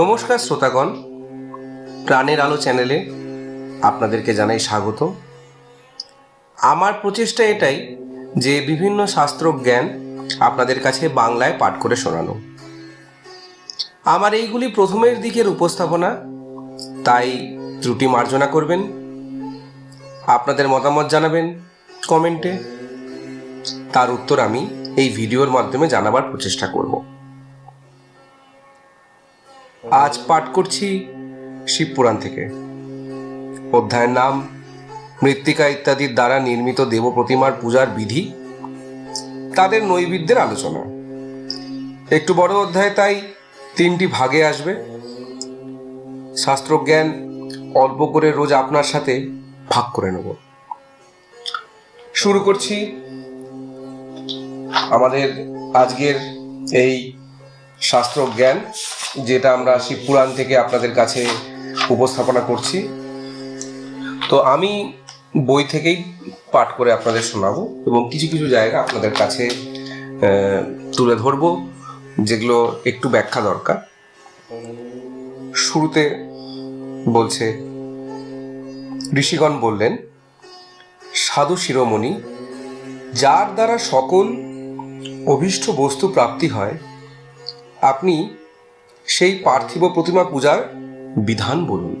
নমস্কার শ্রোতাগণ। প্রাণের আলো চ্যানেলে আপনাদেরকে জানাই স্বাগত। আমার প্রচেষ্টা এটাই যে বিভিন্ন শাস্ত্র জ্ঞান আপনাদের কাছে বাংলায় পাঠ করে শোনানো। আমার এইগুলি প্রথমের দিকের উপস্থাপনা, তাই ত্রুটি মার্জনা করবেন। আপনাদের মতামত জানাবেন কমেন্টে। তার উত্তর আমি এই ভিডিওর মাধ্যমে জানাবার প্রচেষ্টা করব। আজ পাঠ করছি শিবপুরাণ থেকে। অধ্যায়ের নাম, মৃত্তিকা ইত্যাদির দ্বারা নির্মিত দেব প্রতিমার পূজার বিধি, তাদের নৈবিদ্যের আলোচনা। একটু বড় অধ্যায়, তাই তিনটি ভাগে আসবে। শাস্ত্রজ্ঞান অল্প করে রোজ আপনার সাথে ভাগ করে নেব। শুরু করছি আমাদের আজকের এই শাস্ত্র জ্ঞান যেটা আমরা শিবপুরাণ থেকে আপনাদের কাছে উপস্থাপনা করছি। তো আমি বই থেকেই পাঠ করে আপনাদের শোনাবো এবং কিছু কিছু জায়গা আপনাদের কাছে তুলে ধরবো, যেগুলো একটু ব্যাখ্যা দরকার। শুরুতে বলছে, ঋষিগণ বললেন, সাধু শিরোমণি, যার দ্বারা সকল অভীষ্ট বস্তু প্রাপ্তি হয় আপনি সেই পার্থিব প্রতিমা পূজার বিধান বলুন।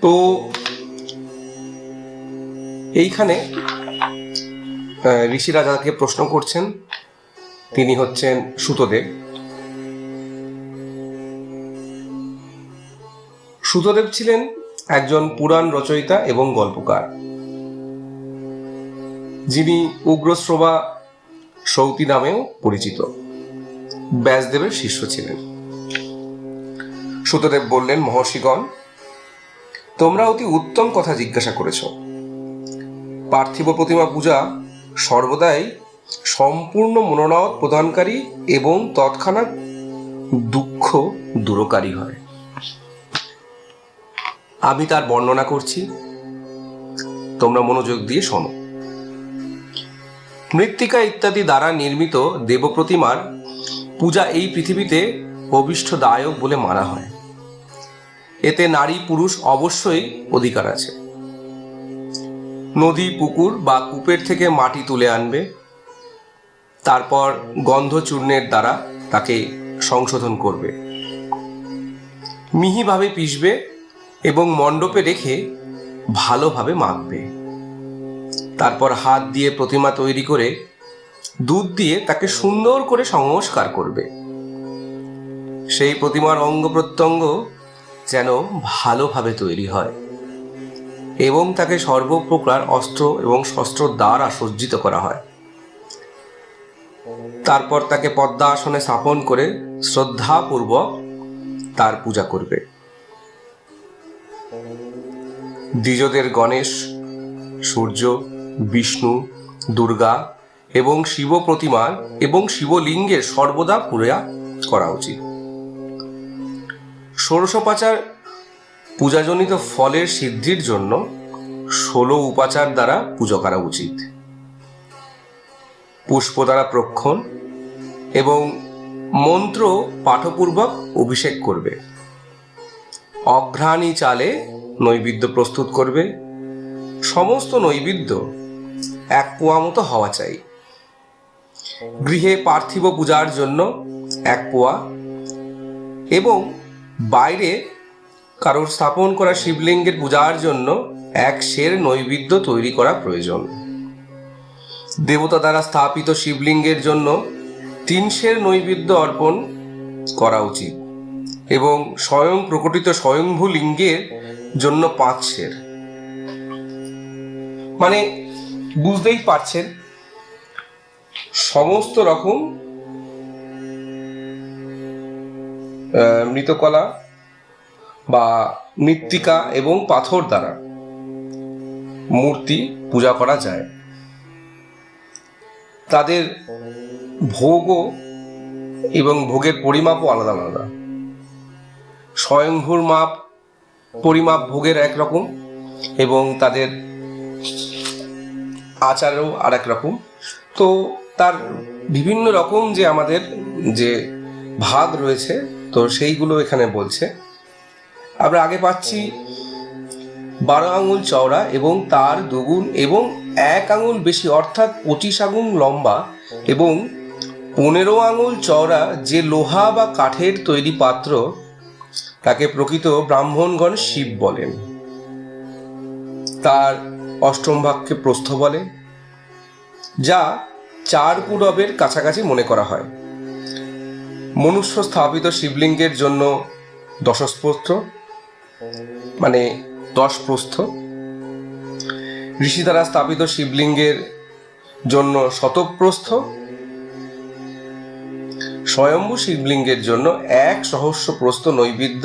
তো এইখানে ঋষি রাজাকে প্রশ্ন করছেন, তিনি হচ্ছেন সুতদেব। সুতদেব ছিলেন একজন পুরাণ রচয়িতা এবং গল্পকার। যিনি উগ্রশ্রবা সৌতি নামেও পরিচিত। ব্যাসদেবের শিষ্য ছিলেন। সুতদেব বললেন, মহর্ষিগণ, তোমরা অতি উত্তম কথা জিজ্ঞাসা করেছ। পার্থিব প্রতিমা পূজা সর্বদাই সম্পূর্ণ মনোনয়ত প্রদানকারী এবং তৎক্ষণাৎ দুঃখ দূরকারী হয়। আমি তার বর্ণনা করছি। তোমরা মনোযোগ দিয়ে শোনো। মৃত্তিকা ইত্যাদি দ্বারা নির্মিত দেবপ্রতিমার পূজা এই পৃথিবীতে অভিষ্টদায়ক বলে মানা হয়। এতে নারী পুরুষ অবশ্যই অধিকার আছে। নদী, পুকুর বা কূপের থেকে মাটি তুলে আনবে। তারপর গন্ধচূর্ণের দ্বারা তাকে সংশোধন করবে। মিহিভাবে পিষবে এবং মণ্ডপে রেখে ভালোভাবে মাখবে। তারপর হাত দিয়ে প্রতিমা তৈরি করে, দুধ দিয়ে তাকে সুন্দর করে সংস্কার করবে। সেই প্রতিমার অঙ্গ প্রত্যঙ্গ যেন ভালোভাবে তৈরি হয় এবং তাকে সর্বপ্রকার অস্ত্র এবং শস্ত্র দ্বারা সজ্জিত করা হয়। তারপর তাকে পদ্মা আসনে স্থাপন করে শ্রদ্ধাপূর্বক তার পূজা করবে। দ্বিজদের গণেশ, সূর্য বিষ্ণু, দুর্গা এবং শিব প্রতিমার এবং শিবলিঙ্গের সর্বদা পূজা করা উচিত। ষোড়শোপাচার পূজাজনিত ফলের সিদ্ধির জন্য ষোলো উপাচার দ্বারা পুজো করা উচিত। পুষ্প দ্বারা প্রক্ষণ এবং মন্ত্র পাঠপূর্বক অভিষেক করবে। অঘ্রাণী চালে নৈবেদ্য প্রস্তুত করবে। সমস্ত নৈবেদ্য এক পোয়া মতো হওয়া চাই। গৃহে পার্থিব পূজার জন্য এক পোয়া এবং বাইরে কারোর স্থাপন করা শিবলিঙ্গের পূজার জন্য এক সের নৈবেদ্য তৈরি করা প্রয়োজন। দেবতা দ্বারা স্থাপিত শিবলিঙ্গের জন্য তিন সের নৈবেদ্য অর্পণ করা উচিত এবং স্বয়ং প্রকটিত স্বয়ংভূ লিঙ্গের জন্য পাঁচ সের। মানে বুঝতেই পারছেন, সমস্ত রকম মৃতকলা বা মৃত্তিকা এবং পাথর দ্বারা মূর্তি পূজা করা যায়। তাদের ভোগও এবং ভোগের পরিমাপও আলাদা আলাদা। স্বয়ংভূর মাপ, পরিমাপ ভোগের একরকম এবং তাদের আচারও আর এক রকম। তো তার বিভিন্ন রকম যে আমাদের যে ভাগ রয়েছে, তো সেইগুলো এখানে বলছে। আমরা আগে পাচ্ছি বারো আঙুল চওড়া এবং তার দুগুণ এবং এক আঙুল বেশি, অর্থাৎ পঁচিশ আঙুল লম্বা এবং পনেরো আঙুল চওড়া যে লোহা বা কাঠের তৈরি পাত্র, তাকে প্রকৃত ব্রাহ্মণগণ শিব বলেন। তার অষ্টম ভাগকে প্রস্থ বলে, যা চার কুরবের কাছাকাছি মনে করা হয়। মনুষ্য স্থাপিত শিবলিঙ্গের জন্য দশস্প্রস্থ মানে দশ প্রস্থ ঋষি দ্বারা স্থাপিত শিবলিঙ্গের জন্য শতপ্রস্থ। স্বয়ম্ভু শিবলিঙ্গের জন্য এক সহস্র প্রস্থ নৈবেদ্য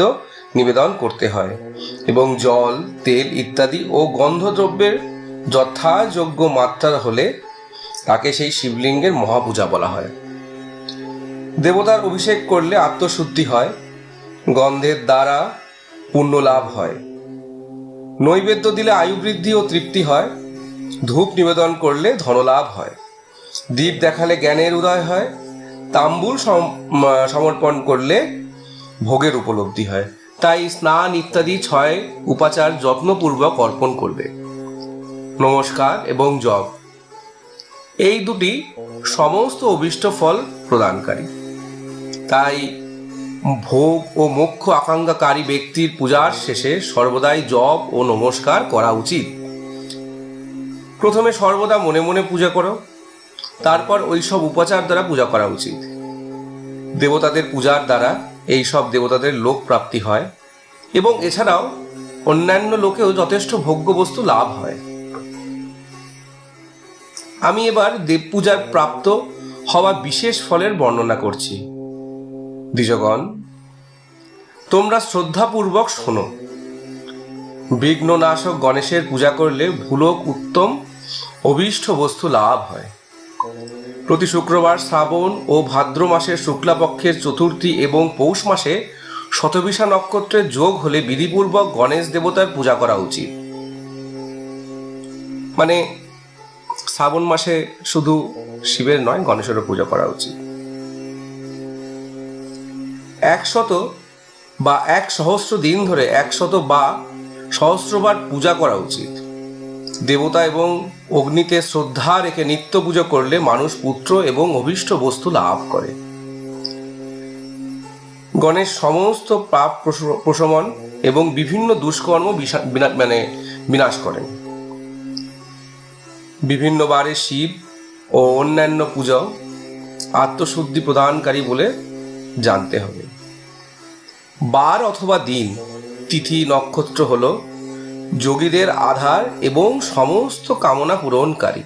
নিবেদন করতে হয় এবং জল, তেল ইত্যাদি ও গন্ধদ্রব্যের যথাযোগ্য মাত্রার হলে তাকে সেই শিবলিঙ্গের মহাপূজা বলা হয়। দেবতার অভিষেক করলে আত্মশুদ্ধি হয়, গন্ধের দ্বারা পুণ্য লাভ হয়। নৈবেদ্য দিলে আয়ু বৃদ্ধি ও তৃপ্তি হয়, ধূপ নিবেদন করলে ধনলাভ হয়। দ্বীপ দেখালে জ্ঞানের উদয় হয়, তাম্বুল সম- সমর্পণ করলে ভোগের উপলব্ধি হয়। তাই স্নান ইত্যাদি ছয় উপাচার যত্নপূর্বক অর্পণ করবে। নমস্কার এবং জপ। এই দুটি সমস্ত অভীষ্ট ফল প্রদানকারী। তাই ভোগ ও মোক্ষ আকাঙ্ক্ষাকারী ব্যক্তির পূজার শেষে সর্বদাই জপ ও নমস্কার করা উচিত। প্রথমে সর্বদা মনে মনে পূজা করো, তারপর ওই সব উপাচার দ্বারা পূজা করা উচিত। দেবতাদের পূজার দ্বারা এই সব দেবতাদের লোক প্রাপ্তি হয় এবং এছাড়াও অন্যান্য লোকেও যথেষ্ট ভোগ্য বস্তু লাভ হয়। আমি এবার দেব পূজার প্রাপ্ত হওয়া বিশেষ ফলের বর্ণনা করছি। দ্বিজগণ, তোমরা শ্রদ্ধাপূর্বক শোনো। বিঘ্ননাশক গণেশের পূজা করলে ভুলক উত্তম, অভীষ্ট বস্তু লাভ হয়। প্রতি শুক্রবার শ্রাবণ ও ভাদ্র মাসের শুক্লাপক্ষের চতুর্থী এবং পৌষ মাসে শতবিশা নক্ষত্রের যোগ হলে বিধিপূর্বক গণেশ দেবতার পূজা করা উচিত। মানে শ্রাবণ মাসে শুধু শিবের নয়, গণেশেরও পূজা করা উচিত। একশত বা এক সহস্র দিন ধরে একশত বা সহস্রবার পূজা করা উচিত। দেবতা এবং অগ্নিতে শ্রদ্ধা রেখে নিত্য পুজো করলে মানুষ পুত্র এবং অভীষ্ট বস্তু লাভ করে। গণেশ সমস্ত পাপ প্রশমন এবং বিভিন্ন দুষ্কর্ম মানে বিনাশ করেন। বিভিন্ন বারে শিব ও অন্যান্য পূজাও আত্মশুদ্ধি প্রদানকারী বলে জানতে হবে। বার অথবা দিন, তিথি, নক্ষত্র হল যোগীদের আধার এবং সমস্ত কামনা পূরণকারী।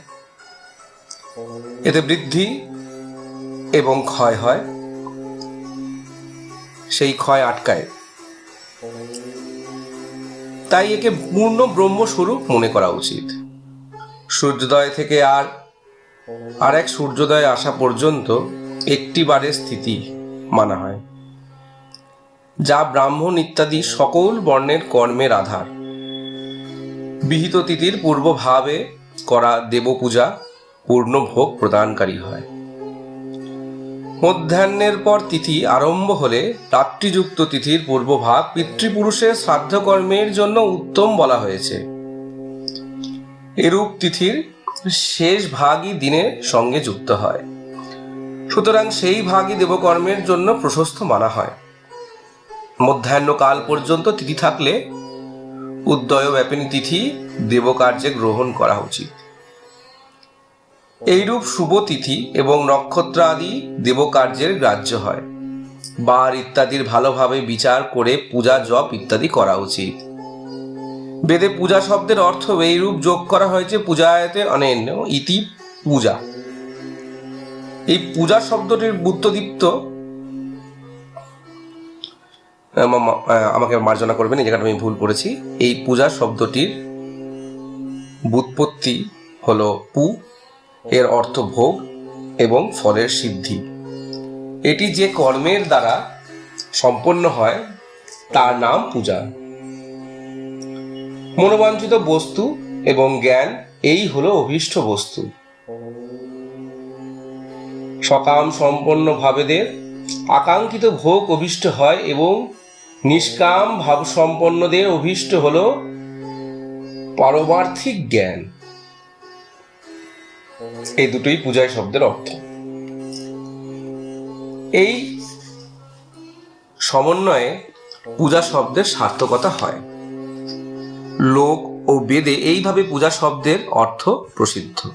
এতে বৃদ্ধি এবং ক্ষয় হয়। সেই ক্ষয় আটকায়। তাই একে পূর্ণ ব্রহ্মস্বরূপ মনে করা উচিত। সূর্যোদয় থেকে আর আর এক সূর্যোদয় আসা পর্যন্ত একটি বারের স্থিতি মানা হয়, যা ব্রাহ্মণ ইত্যাদি সকল বর্ণের কর্মের আধার। বিহিত তিথির পূর্বভাবে করা দেবপূজা পূর্ণ ভোগ প্রদানকারী হয়। মধ্যাহ্নের পর তিথি আরম্ভ হলে রাত্রিযুক্ত তিথির পূর্বভাগ পিতৃপুরুষের শ্রাদ্ধকর্মের জন্য উত্তম বলা হয়েছে। এরূপ তিথির শেষ ভাগই দিনের সঙ্গে যুক্ত হয়। সুতরাং সেই ভাগই দেবকর্মের জন্য প্রশস্ত মানা হয়। মধ্যাহ্ন কাল পর্যন্ত তিথি থাকলে উদ্দয় ব্যাপিনী তিথি দেবকার্যে গ্রহণ করা উচিত। এইরূপ শুভ তিথি এবং নক্ষত্র আদি দেবকার্যের গ্রাহ্য হয়। বার ইত্যাদির ভালোভাবে বিচার করে পূজা, জপ ইত্যাদি করা উচিত। বেদে পূজা শব্দের অর্থ এইরূপ যোগ করা হয়েছে পূজায়তে অনেন্য ইতি পূজা। এই পূজা শব্দটির বুদ্ধদীপ্ত আমাকে মার্জনা করবেন, এই জায়গাটা আমি ভুল করেছি। এই পূজা শব্দটির বুৎপত্তি হলো পু, এর অর্থ ভোগ এবং ফলের সিদ্ধি। এটি যে কর্মের দ্বারা সম্পন্ন হয়, তার নাম পূজা। মনোবাঞ্ছিত বস্তু এবং জ্ঞান, এই হলো অভীষ্ট বস্তু। সকাম সম্পন্ন ভাবেদের আকাঙ্ক্ষিত ভোগ অভিষ্ট হয় এবং নিষ্কাম ভাব সম্পন্নদের অভিষ্ট হল পারমার্থিক জ্ঞান। এই দুটোই পূজায় শব্দের অর্থ। এই সমন্বয়ে পূজা শব্দের সার্থকতা হয়। লোক ও বেদে এইভাবে পূজা শব্দের অর্থ প্রসিদ্ধ।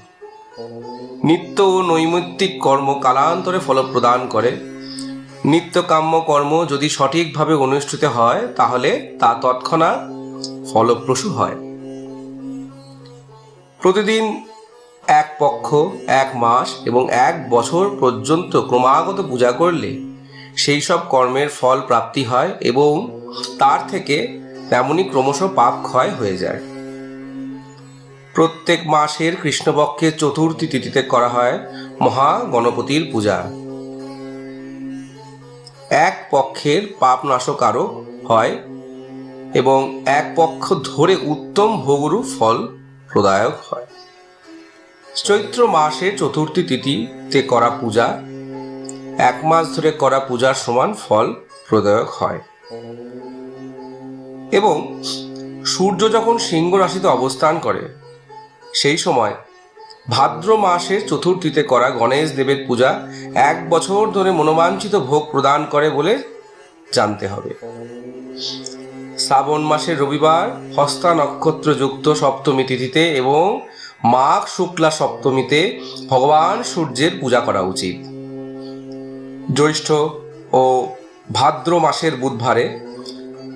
নিত্য ও নৈমিত্তিক কর্ম কালান্তরে ফল প্রদান করে। নিত্যকাম্য কর্ম যদি সঠিকভাবে অনুষ্ঠিত হয়, তাহলে তা তৎক্ষণাৎ ফলপ্রসূ হয়। প্রতিদিন এক পক্ষ, এক মাস এবং এক বছর পর্যন্ত ক্রমাগত পূজা করলে সেই সব কর্মের ফল প্রাপ্তি হয় এবং তার থেকে তেমনই ক্রমশ পাপ ক্ষয় হয়ে যায়। প্রত্যেক মাসের কৃষ্ণপক্ষের চতুর্থী তিথিতে করা হয় মহা গণপতির পূজা। এক পক্ষের পাপ নাশকারও হয় এবং এক পক্ষ ধরে উত্তম ভোগরূপ ফল প্রদায়ক হয়। চৈত্র মাসের চতুর্থী তিথিতে করা পূজা, এক মাস ধরে করা পূজার সমান ফল প্রদায়ক হয়। এবং সূর্য যখন সিংহ রাশিতে অবস্থান করে, সেই সময় ভাদ্র মাসের চতুর্থীতে করা গণেশ দেবের পূজা এক বছর ধরে মনোবাঞ্ছিত ভোগ প্রদান করে বলে জানতে হবে। শ্রাবণ মাসের রবিবার হস্তা নক্ষত্রযুক্ত সপ্তমী তিথিতে এবং মাঘ শুক্লা সপ্তমীতে ভগবান সূর্যের পূজা করা উচিত। জ্যৈষ্ঠ ও ভাদ্র মাসের বুধবারে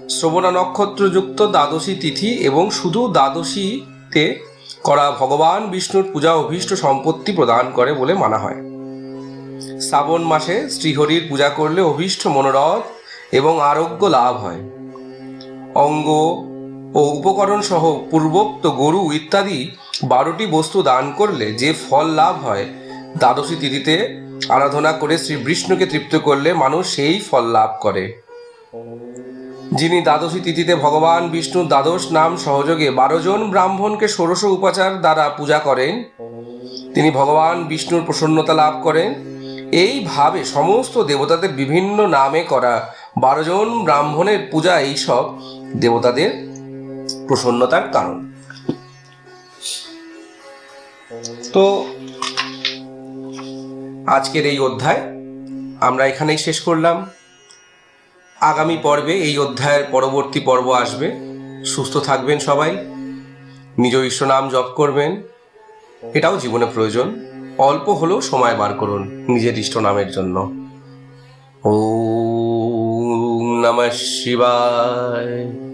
শ্রবণা নক্ষত্রযুক্ত দ্বাদশী তিথি এবং শুধু দ্বাদশীতে করা ভগবান বিষ্ণুর পূজা অভীষ্ট সম্পত্তি প্রদান করে বলে মানা হয়। শ্রাবণ মাসে শ্রীহরির পূজা করলে অভীষ্ট মনোরথ এবং আরোগ্য লাভ হয়। অঙ্গ ও উপকরণ সহ পূর্বোক্ত গরু ইত্যাদি বারোটি বস্তু দান করলে যে ফল লাভ হয়, দ্বাদশী তিথিতে আরাধনা করে শ্রী বিষ্ণুকে তৃপ্ত করলে মানুষ সেই ফল লাভ করে। যিনি দ্বাদশী তিথিতে ভগবান বিষ্ণুর দ্বাদশ নাম সহযোগে বারো জন ব্রাহ্মণকে ষোড়শ উপাচার দ্বারা পূজা করেন। তিনি ভগবান, বিষ্ণুর প্রসন্নতা লাভ করেন। এইভাবে সমস্ত দেবতাদের বিভিন্ন নামে করা বারো জন ব্রাহ্মণের পূজা এইসব দেবতাদের প্রসন্নতার কারণ। তো আজকের এই অধ্যায় আমরা এখানেই শেষ করলাম। আগামী পর্বে এই অধ্যায়ের পরবর্তী পর্ব আসবে। সুস্থ থাকবেন সবাই। নিজ ঈশ্বর নাম জপ করবেন। এটাও জীবনে প্রয়োজন। অল্প হলেও সময় বার করুন নিজের ইষ্ট নামের জন্য। ও নমঃ শিবায়।